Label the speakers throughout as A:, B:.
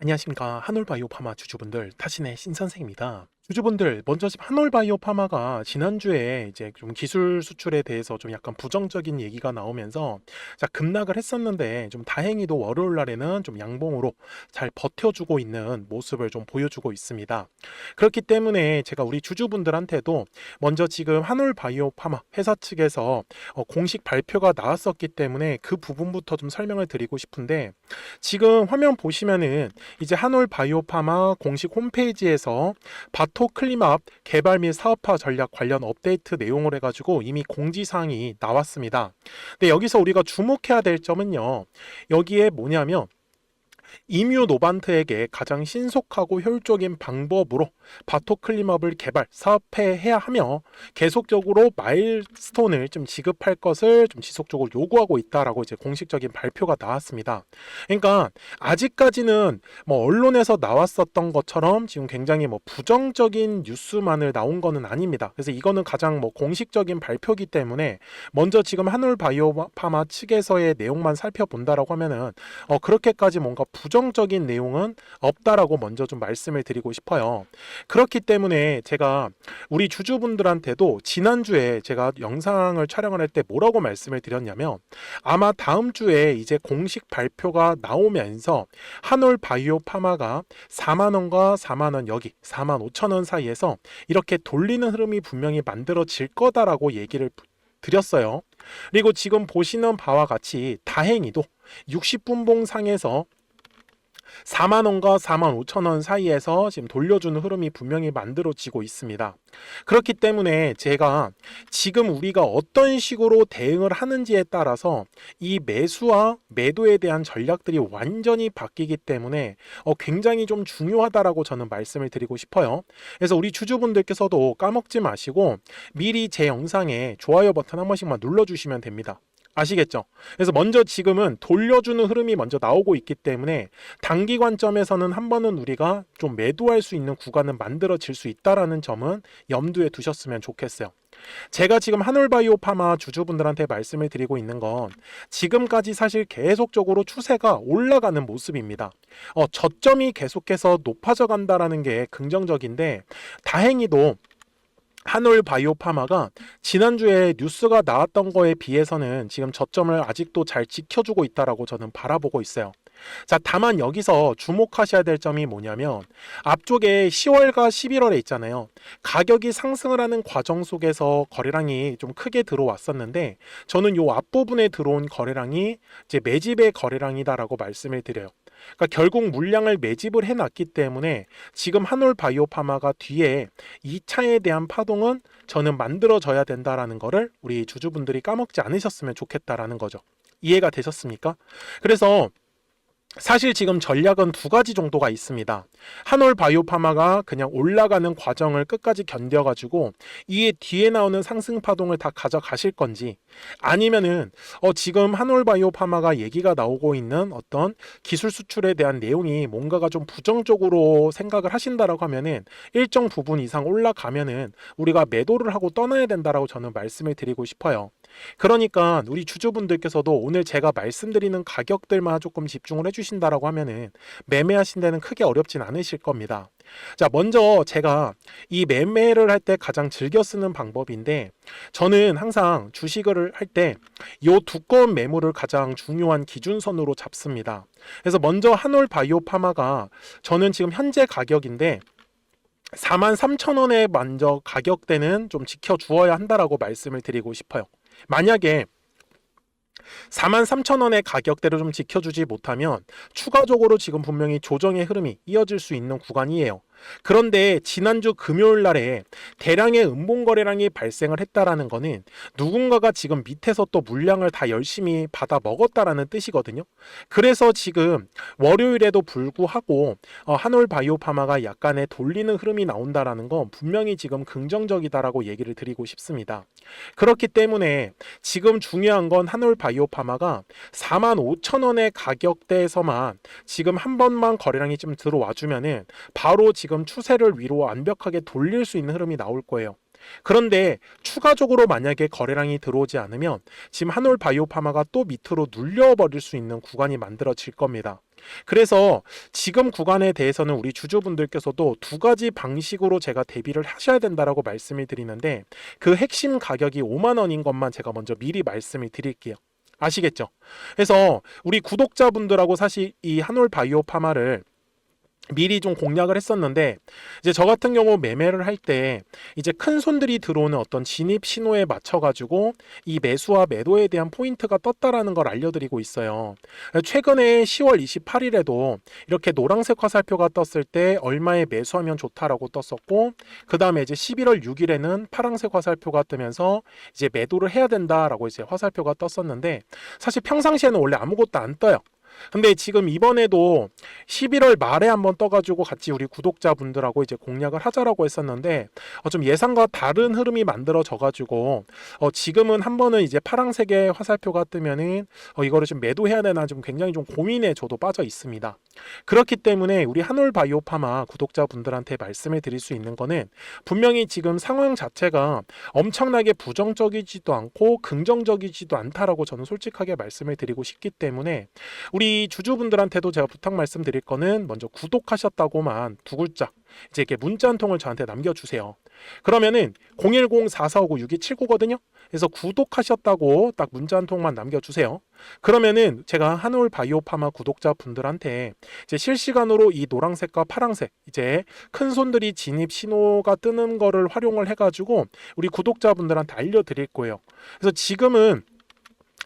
A: 안녕하십니까 한올바이오파마 주주분들 타신의 신선생입니다. 주주분들 먼저 지금 한올바이오 파마가 지난주에 이제 좀 기술 수출에 대해서 좀 약간 부정적인 얘기가 나오면서 자 급락을 했었는데 좀 다행히도 월요일 날에는 좀 양봉으로 잘 버텨주고 있는 모습을 좀 보여주고 있습니다. 그렇기 때문에 제가 우리 주주분들한테도 먼저 지금 한올바이오 파마 회사 측에서 어, 공식 발표가 나왔었기 때문에 그 부분부터 좀 설명을 드리고 싶은데 지금 화면 보시면은 이제 한올 바이오 파마 공식 홈페이지에서 바토 클리마업 개발 및 사업화 전략 관련 업데이트 내용을 해가지고 이미 공지사항이 나왔습니다. 근데 여기서 우리가 주목해야 될 점은요. 여기에 뭐냐면 이뮤 노반트에게 가장 신속하고 효율적인 방법으로 바토클림업을 개발, 사업해야 하며 계속적으로 마일스톤을 좀 지급할 것을 좀 지속적으로 요구하고 있다라고 이제 공식적인 발표가 나왔습니다. 그러니까 아직까지는 뭐 언론에서 나왔었던 것처럼 지금 굉장히 뭐 부정적인 뉴스만을 나온 거는 아닙니다. 그래서 이거는 가장 뭐 공식적인 발표기 때문에 먼저 지금 한울 바이오파마 측에서의 내용만 살펴본다라고 하면은 어 그렇게까지 뭔가 부정적인 내용은 없다라고 먼저 좀 말씀을 드리고 싶어요. 그렇기 때문에 제가 우리 주주분들한테도 지난주에 제가 영상을 촬영을 할 때 뭐라고 말씀을 드렸냐면 아마 다음 주에 이제 공식 발표가 나오면서 한올 바이오 파마가 4만 원과 4만 원 여기 4만 5천 원 사이에서 이렇게 돌리는 흐름이 분명히 만들어질 거다라고 얘기를 드렸어요. 그리고 지금 보시는 바와 같이 다행히도 60분봉 상에서 4만 원과 4만 5천 원 사이에서 지금 돌려주는 흐름이 분명히 만들어지고 있습니다. 그렇기 때문에 제가 지금 우리가 어떤 식으로 대응을 하는지에 따라서 이 매수와 매도에 대한 전략들이 완전히 바뀌기 때문에 어, 굉장히 좀 중요하다라고 저는 말씀을 드리고 싶어요. 그래서 우리 주주분들께서도 까먹지 마시고 미리 제 영상에 좋아요 버튼 한 번씩만 눌러주시면 됩니다. 아시겠죠? 그래서 먼저 지금은 돌려주는 흐름이 먼저 나오고 있기 때문에 단기 관점에서는 한 번은 우리가 좀 매도할 수 있는 구간은 만들어질 수 있다라는 점은 염두에 두셨으면 좋겠어요. 제가 지금 한올바이오 파마 주주분들한테 말씀을 드리고 있는 건 지금까지 사실 계속적으로 추세가 올라가는 모습입니다. 어, 저점이 계속해서 높아져 간다라는 게 긍정적인데 다행히도 한올 바이오파마가 지난주에 뉴스가 나왔던 거에 비해서는 지금 저점을 아직도 잘 지켜주고 있다라고 저는 바라보고 있어요. 자, 다만 여기서 주목하셔야 될 점이 뭐냐면 앞쪽에 10월과 11월에 있잖아요. 가격이 상승을 하는 과정 속에서 거래량이 좀 크게 들어왔었는데 저는 요 앞부분에 들어온 거래량이 이제 매집의 거래량이다라고 말씀을 드려요. 그러니까 결국 물량을 매집을 해놨기 때문에 지금 한올 바이오파마가 뒤에 2차에 대한 파동은 저는 만들어져야 된다라는 거를 우리 주주분들이 까먹지 않으셨으면 좋겠다라는 거죠. 이해가 되셨습니까? 그래서 사실 지금 전략은 두 가지 정도가 있습니다. 한올 바이오파마가 그냥 올라가는 과정을 끝까지 견뎌가지고 이에 뒤에 나오는 상승 파동을 다 가져가실 건지 아니면은 어 지금 한올 바이오파마가 얘기가 나오고 있는 어떤 기술 수출에 대한 내용이 뭔가가 좀 부정적으로 생각을 하신다라고 하면은 일정 부분 이상 올라가면은 우리가 매도를 하고 떠나야 된다라고 저는 말씀을 드리고 싶어요. 그러니까 우리 주주분들께서도 오늘 제가 말씀드리는 가격들만 조금 집중을 해주신다라고 하면은 매매하신 데는 크게 어렵진 않으실 겁니다. 자, 먼저 제가 이 매매를 할 때 가장 즐겨 쓰는 방법인데 저는 항상 주식을 할때요 두꺼운 매물을 가장 중요한 기준선으로 잡습니다. 그래서 먼저 한올 바이오 파마가 저는 지금 현재 가격인데 4만 3천 원에 먼저 가격대는 좀 지켜주어야 한다라고 말씀을 드리고 싶어요. 만약에 4만 3천 원의 가격대로 좀 지켜주지 못하면 추가적으로 지금 분명히 조정의 흐름이 이어질 수 있는 구간이에요. 그런데 지난주 금요일 날에 대량의 음봉 거래량이 발생을 했다라는 거는 누군가가 지금 밑에서 또 물량을 다 열심히 받아 먹었다라는 뜻이거든요. 그래서 지금 월요일에도 불구하고 어, 한올 바이오파마가 약간의 돌리는 흐름이 나온다라는 건 분명히 지금 긍정적이다라고 얘기를 드리고 싶습니다. 그렇기 때문에 지금 중요한 건 한올 바이오파마가 4만 5천 원의 가격대에서만 지금 한 번만 거래량이 좀 들어와 주면은 바로 지금 추세를 위로 완벽하게 돌릴 수 있는 흐름이 나올 거예요. 그런데 추가적으로 만약에 거래량이 들어오지 않으면 지금 한올 바이오파마가 또 밑으로 눌려버릴 수 있는 구간이 만들어질 겁니다. 그래서 지금 구간에 대해서는 우리 주주분들께서도 두 가지 방식으로 제가 대비를 하셔야 된다라고 말씀을 드리는데 그 핵심 가격이 5만 원인 것만 제가 먼저 미리 말씀을 드릴게요. 아시겠죠? 그래서 우리 구독자분들하고 사실 이 한올 바이오 파마를 미리 좀 공략을 했었는데 이제 저 같은 경우 매매를 할 때 이제 큰 손들이 들어오는 어떤 진입 신호에 맞춰 가지고 이 매수와 매도에 대한 포인트가 떴다라는 걸 알려드리고 있어요. 최근에 10월 28일에도 이렇게 노란색 화살표가 떴을 때 얼마에 매수하면 좋다라고 떴었고 그 다음에 이제 11월 6일에는 파란색 화살표가 뜨면서 이제 매도를 해야 된다라고 이제 화살표가 떴었는데 사실 평상시에는 원래 아무것도 안 떠요. 근데 지금 이번에도 11월 말에 한번 떠가지고 같이 우리 구독자분들하고 이제 공략을 하자라고 했었는데 어, 좀 예상과 다른 흐름이 만들어져가지고 어, 지금은 한 번은 이제 파란색의 화살표가 뜨면은 어, 이거를 좀 매도해야 되나 좀 굉장히 좀 고민에 저도 빠져 있습니다. 그렇기 때문에 우리 한올 바이오파마 구독자분들한테 말씀을 드릴 수 있는 거는 분명히 지금 상황 자체가 엄청나게 부정적이지도 않고 긍정적이지도 않다라고 저는 솔직하게 말씀을 드리고 싶기 때문에 우리 주주분들한테도 제가 부탁 말씀드릴 거는 먼저 구독하셨다고만 두 글자 이제 이렇게 문자 한 통을 저한테 남겨주세요. 그러면은 010-4459-6279거든요. 그래서 구독하셨다고 딱 문자 한 통만 남겨주세요. 그러면은 제가 한올 바이오파마 구독자분들한테 이제 실시간으로 이 노란색과 파란색 이제 큰 손들이 진입 신호가 뜨는 거를 활용을 해가지고 우리 구독자분들한테 알려드릴 거예요. 그래서 지금은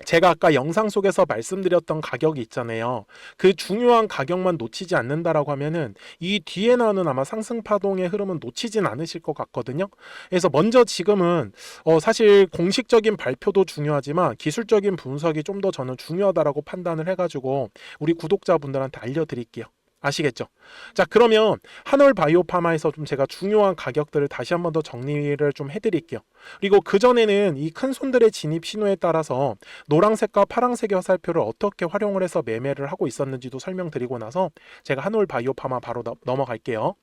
A: 제가 아까 영상 속에서 말씀드렸던 가격이 있잖아요. 그 중요한 가격만 놓치지 않는다라고 하면은 이 뒤에 나오는 아마 상승 파동의 흐름은 놓치진 않으실 것 같거든요. 그래서 먼저 지금은 어 사실 공식적인 발표도 중요하지만 기술적인 분석이 좀 더 저는 중요하다라고 판단을 해가지고 우리 구독자분들한테 알려드릴게요. 아시겠죠? 자, 그러면 한올 바이오파마에서 좀 제가 중요한 가격들을 다시 한번 더 정리를 좀 해드릴게요. 그리고 그 전에는 이 큰 손들의 진입 신호에 따라서 노란색과 파란색의 화살표를 어떻게 활용을 해서 매매를 하고 있었는지도 설명드리고 나서 제가 한올 바이오파마 바로 너- 넘어갈게요.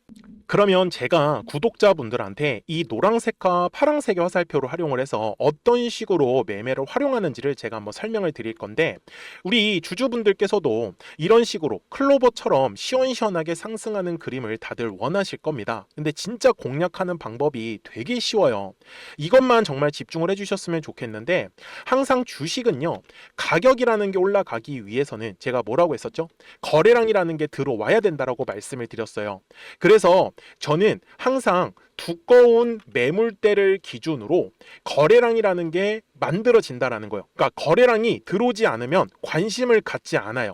A: 그러면 제가 구독자분들한테 이 노란색과 파란색의 화살표를 활용을 해서 어떤 식으로 매매를 활용하는지를 제가 한번 설명을 드릴 건데 우리 주주분들께서도 이런 식으로 클로버처럼 시원시원하게 상승하는 그림을 다들 원하실 겁니다. 근데 진짜 공략하는 방법이 되게 쉬워요. 이것만 정말 집중을 해주셨으면 좋겠는데 항상 주식은요 가격이라는 게 올라가기 위해서는 제가 뭐라고 했었죠? 거래량이라는 게 들어와야 된다라고 말씀을 드렸어요. 그래서 저는 항상 두꺼운 매물대를 기준으로 거래량이라는 게 만들어진다라는 거예요. 그러니까 거래량이 들어오지 않으면 관심을 갖지 않아요.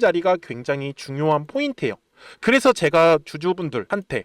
A: 자리가 굉장히 중요한 포인트예요. 그래서 제가 주주분들한테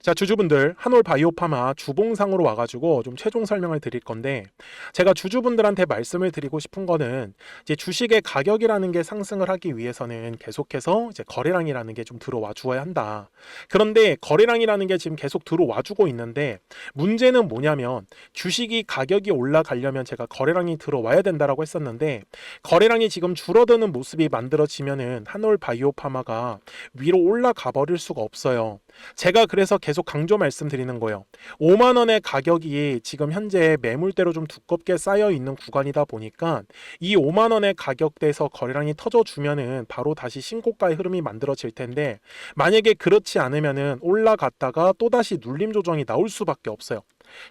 A: 자, 주주분들, 한올 바이오파마 주봉상으로 와가지고 좀 최종 설명을 드릴 건데, 제가 주주분들한테 말씀을 드리고 싶은 거는, 이제 주식의 가격이라는 게 상승을 하기 위해서는 계속해서 이제 거래량이라는 게 좀 들어와 주어야 한다. 그런데 거래량이라는 게 지금 계속 들어와 주고 있는데, 문제는 뭐냐면, 주식이 가격이 올라가려면 제가 거래량이 들어와야 된다라고 했었는데, 거래량이 지금 줄어드는 모습이 만들어지면은 한올 바이오파마가 위로 올라가 버릴 수가 없어요. 제가 그래 서 계속 강조 말씀드리는 거예요. 5만 원의 가격이 지금 현재 매물대로 좀 두껍게 쌓여 있는 구간이다 보니까 이 5만 원의 가격대에서 거래량이 터져주면은 바로 다시 신고가의 흐름이 만들어질 텐데 만약에 그렇지 않으면은 올라갔다가 또다시 눌림 조정이 나올 수밖에 없어요.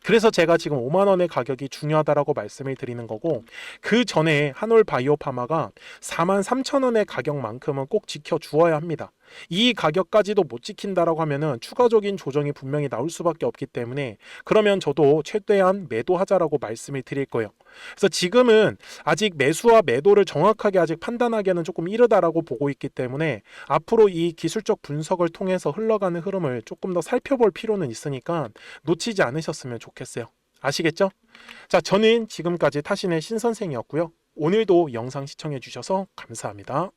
A: 그래서 제가 지금 5만 원의 가격이 중요하다라고 말씀을 드리는 거고 그 전에 한올 바이오파마가 4만 3천 원의 가격만큼은 꼭 지켜 주어야 합니다. 이 가격까지도 못 지킨다라고 하면은 추가적인 조정이 분명히 나올 수밖에 없기 때문에 그러면 저도 최대한 매도하자라고 말씀을 드릴 거예요. 그래서 지금은 아직 매수와 매도를 정확하게 아직 판단하기에는 조금 이르다라고 보고 있기 때문에 앞으로 이 기술적 분석을 통해서 흘러가는 흐름을 조금 더 살펴볼 필요는 있으니까 놓치지 않으셨으면 좋겠어요. 아시겠죠? 자, 저는 지금까지 타신의 신선생이었고요. 오늘도 영상 시청해 주셔서 감사합니다.